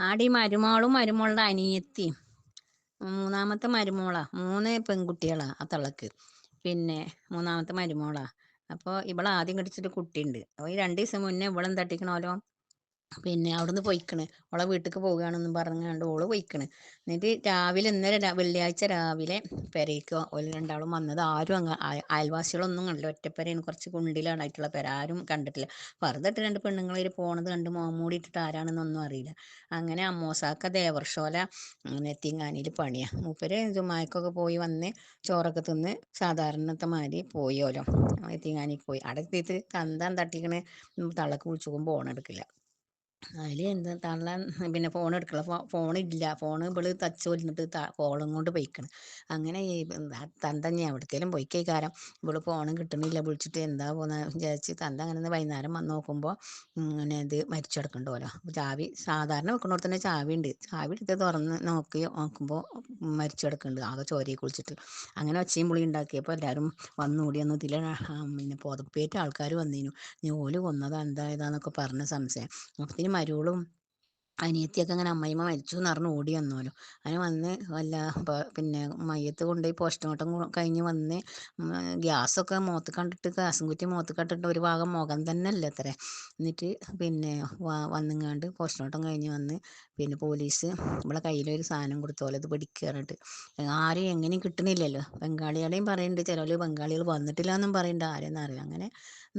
ആടി മരുമോളും മരുമോളുടെ അനിയത്തിയും മൂന്നാമത്തെ മരുമോളാ. മൂന്ന് പെൺകുട്ടികളാ ആ തള്ളക്ക്. പിന്നെ മൂന്നാമത്തെ മരുമോളാ. അപ്പോൾ ഇവളെ ആദ്യം കടിച്ചിട്ട് കുട്ടിയുണ്ട്. അപ്പോൾ ഈ രണ്ട് ദിവസം മുന്നേ ഇവളെന്ത് തട്ടിക്കണോലോ പിന്നെ അവിടുന്ന് പോയിക്കണ്. ഓളെ വീട്ടിക്ക് പോവുകയാണെന്നും പറഞ്ഞുകൊണ്ട് ഓൾ പോയിക്കണ്. എന്നിട്ട് രാവിലെ ഇന്നലെ വെള്ളിയാഴ്ച രാവിലെ പെരയ്ക്ക് ഓൽ രണ്ടാളും വന്നത്. ആരും അങ്ങ് അയൽവാസികളൊന്നും കണ്ടില്ല. ഒറ്റപ്പെരയാണ് കുറച്ച് കുണ്ടിലാണായിട്ടുള്ള പെര. ആരും കണ്ടിട്ടില്ല. വെറുതെ ഇട്ട് രണ്ട് പെണ്ണുങ്ങൾ പോണത് കണ്ട് മോമൂടി ഇട്ടിട്ട് ആരാണെന്നൊന്നും അറിയില്ല. അങ്ങനെ അമ്മോസാക്ക ദേവർഷോല നെത്തിങ്ങാനിയിൽ പണിയാ. മൂപ്പര് ജുമായക്കൊക്കെ പോയി വന്ന് ചോറൊക്കെ തിന്ന് സാധാരണത്തെ മാതിരി പോയോലോ. നെത്തിങ്ങാനിക്ക് പോയി. അവിടെ എത്തിയിട്ട് തന്താൻ തട്ടിക്കണ്. തള്ളക്ക് വിളിച്ചു പോകുമ്പോൾ എടുക്കില്ല എന്താ തള്ളാൻ പിന്നെ ഫോൺ എടുക്കില്ല ഫോൺ ഇല്ല. ഫോൺ ഇവൾ തച്ച് കൊല്ലിട്ട് കോളും കൊണ്ട് പോയിക്കണ്. അങ്ങനെ തന്ത ഞാൻ പോയി കാരം ഇവൾ ഫോണും കിട്ടണില്ല. വിളിച്ചിട്ട് എന്താ പോന്ന വിചാരിച്ച് തന്ത അങ്ങനെ വൈകുന്നേരം വന്ന് നോക്കുമ്പോൾ ഇങ്ങനെ ഇത് മരിച്ചു കിടക്കണ്ടോലോ. ചാവി സാധാരണ വെക്കണോടത്ത് തന്നെ ചാവി ഉണ്ട് ചാവി എടുത്ത് തുറന്ന് നോക്കി നോക്കുമ്പോൾ മരിച്ചു കിടക്കുന്നുണ്ട് ആകെ ചോരയെ കുളിച്ചിട്ട്. അങ്ങനെ ഒച്ചയും പുളി ഉണ്ടാക്കിയപ്പോൾ എല്ലാരും വന്നുകൂടി ഒന്ന് ഇതിലെ പിന്നെ പുതപ്പേറ്റ ആൾക്കാർ വന്നിരുന്നു നീ ഓൽ കൊന്നതാ എന്താ ഇതാന്നൊക്കെ പറഞ്ഞ സംശയം. അപ്പത്തിന് മരുവളും അനിയത്തിയൊക്കെ അങ്ങനെ അമ്മയമ്മ മരിച്ചു എന്ന് പറഞ്ഞ് ഓടി വന്നോലോ. അങ്ങനെ വന്ന് വല്ല പിന്നെ മയ്യത്ത് കൊണ്ടുപോയി പോസ്റ്റ്മോർട്ടം കഴിഞ്ഞ് വന്ന് ഗ്യാസൊക്കെ മുഖത്ത് കണ്ടിട്ട് ഗ്യാസും കുറ്റി മുഖത്ത് കണ്ടിട്ട് ഒരു ഭാഗം മുഖം തന്നെ അല്ല അത്രേ. എന്നിട്ട് പിന്നെ വന്നിങ്ങാണ്ട് പോസ്റ്റ്മോർട്ടം കഴിഞ്ഞ് വന്ന് പിന്നെ പോലീസ് നമ്മളെ കയ്യിലൊരു സാധനം കൊടുത്തോലെ അത് പറഞ്ഞിട്ട്. ആരും എങ്ങനെയും കിട്ടണില്ലല്ലോ. ബംഗാളികളെയും പറയുന്നുണ്ട് ചിലവർ ബംഗാളികൾ വന്നിട്ടില്ല എന്നും പറയുന്നുണ്ട് ആരെയെന്ന് അറിയില്ല. അങ്ങനെ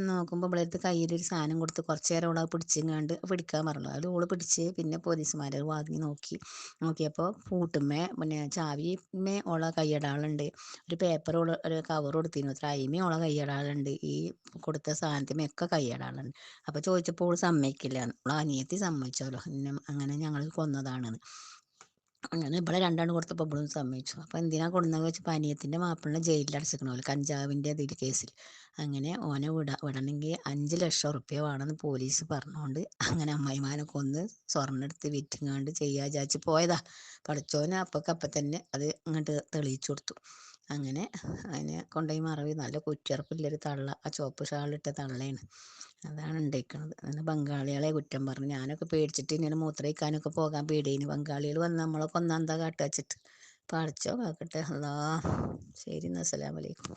നോക്കുമ്പോൾ ഇവളടുത്ത് കയ്യിലൊരു സാധനം കൊടുത്ത് കുറച്ച് നേരം ഓളെ പിടിച്ചിങ്ങാണ്ട് പിടിക്കാൻ പറഞ്ഞു അത് ഓൾ പിടിച്ച് പിന്നെ പോലീസുമാർ വാങ്ങി നോക്കി. നോക്കിയപ്പോൾ പൂട്ടുമ്മേ പിന്നെ ചാവിമേ ഉള്ള കയ്യടാളുണ്ട്. ഒരു പേപ്പർ ഒരു കവർ കൊടുത്തിരുന്നു. അത്ര അയിമേ ഓളെ ഈ കൊടുത്ത സാധനത്തിമേ ഒക്കെ കയ്യടാളുണ്ട്. അപ്പോൾ ചോദിച്ചപ്പോൾ ഓൾ സമ്മതിക്കില്ല അനിയത്തി സമ്മതിച്ചോലോ അങ്ങനെ ഞങ്ങൾ കൊന്നതാണെന്ന്. അങ്ങനെ ഇവിടെ രണ്ടാണ് കൊടുത്തപ്പോൾ ഇവളും സമ്മതിച്ചു. അപ്പോൾ എന്തിനാ കൊടുന്നത് വെച്ചപ്പോൾ അനിയത്തിന്റെ മാപ്പിളിനെ ജയിലിൽ അടച്ചിക്കണമല്ലോ കഞ്ചാവിന്റെ അതിൽ കേസിൽ. അങ്ങനെ ഓനെ വിട വിടണമെങ്കിൽ അഞ്ച് ലക്ഷം ഉറുപ്പ്യ വേണമെന്ന് പോലീസ് പറഞ്ഞുകൊണ്ട് അങ്ങനെ അമ്മായിമാനെ കൊന്ന് സ്വർണം എടുത്ത് വിറ്റിങ്ങാണ്ട് ചെയ്യാ വിചാരിച്ച് പോയതാ. പഠിച്ചോനെ അപ്പൊക്കെ തന്നെ അത് ഇങ്ങോട്ട് തെളിയിച്ചു കൊടുത്തു. അങ്ങനെ അതിനെ കൊണ്ടുപോയി മറവി. നല്ല കുറ്റിയറപ്പില്ലൊരു തള്ള. ആ ചുവപ്പ് ഷാളിട്ട തള്ളയാണ്. അതാണ് ഉണ്ടായിരിക്കുന്നത് അങ്ങനെ ബംഗാളികളെ കുറ്റം പറഞ്ഞു. ഞാനൊക്കെ പേടിച്ചിട്ട് ഇങ്ങനെ മൂത്രയിക്കാനൊക്കെ പോകാൻ പേടിയിന്. ബംഗാളികൾ വന്ന് നമ്മളെ കൊന്നാന്താ കാട്ടുവച്ചിട്ട്? പഠിച്ചോ കാക്കട്ടെ. അല്ലാ ശരി എന്നാ അസ്സലാമലൈക്കും